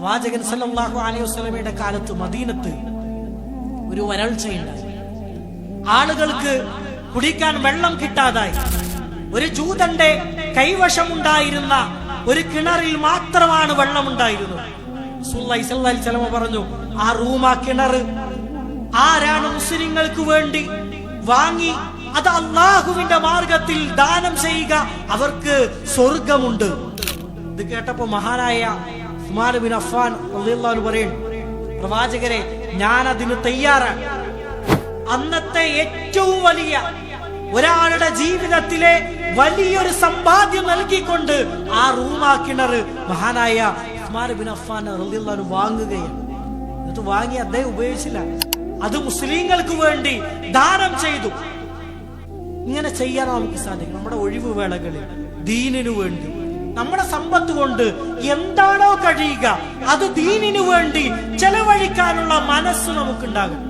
പ്രവാചകൻ സല്ലാഹു അലൈഹി വസ്ലമിയുടെ കാലത്ത് മദീനത്ത് ഒരു വരൾച്ചയുണ്ടായി. ആളുകൾക്ക് കുടിക്കാൻ വെള്ളം കിട്ടാതായി. ഒരു ജൂതന്റെ കൈവശമുണ്ടായിരുന്ന ഒരു കിണറിൽ മാത്രമാണ് വെള്ളം ഉണ്ടായിരുന്നത് റസൂലുള്ളാഹി സ്വല്ലല്ലാഹി അലൈഹി വസല്ലമ പറഞ്ഞു ആ റൂം ആ കിണർ ആരാണ് മുസ്ലിങ്ങൾക്ക് വേണ്ടി വാങ്ങി അത് അള്ളാഹുവിന്റെ മാർഗത്തിൽ ദാനം ചെയ്യുക? അവർക്ക് സ്വർഗമുണ്ട് ഇത് കേട്ടപ്പോ മഹാനായ ഉസ്മാൻ ബിൻ അൻഹു പറയും പ്രവാചകരെ ഞാൻ അതിന് തയ്യാറാണ്. അന്നത്തെ ഏറ്റവും വലിയ ഒരാളുടെ ജീവിതത്തിലെ വലിയൊരു സമ്പാദ്യം നൽകിക്കൊണ്ട് ആ റൂമാ കിണർ മഹാനായ ഉസ്മാൻ ബിൻ അഫ്ഫാൻ റളിയല്ലാഹു വാങ്ങുകയാണ്. എന്നിട്ട് വാങ്ങി അദ്ദേഹം ഉപയോഗിച്ചില്ല. അത് മുസ്ലിങ്ങൾക്ക് വേണ്ടി ദാനം ചെയ്തു. ഇങ്ങനെ ചെയ്യാൻ നമുക്ക് സാധിക്കും. നമ്മുടെ ഒഴിവ് വേളകളിൽ ദീനിനു വേണ്ടി നമ്മുടെ സമ്പത്ത് കൊണ്ട് എന്താണോ കഴിയുക അത് ദീനിനു വേണ്ടി ചെലവഴിക്കാനുള്ള മനസ്സ് നമുക്കുണ്ടാകും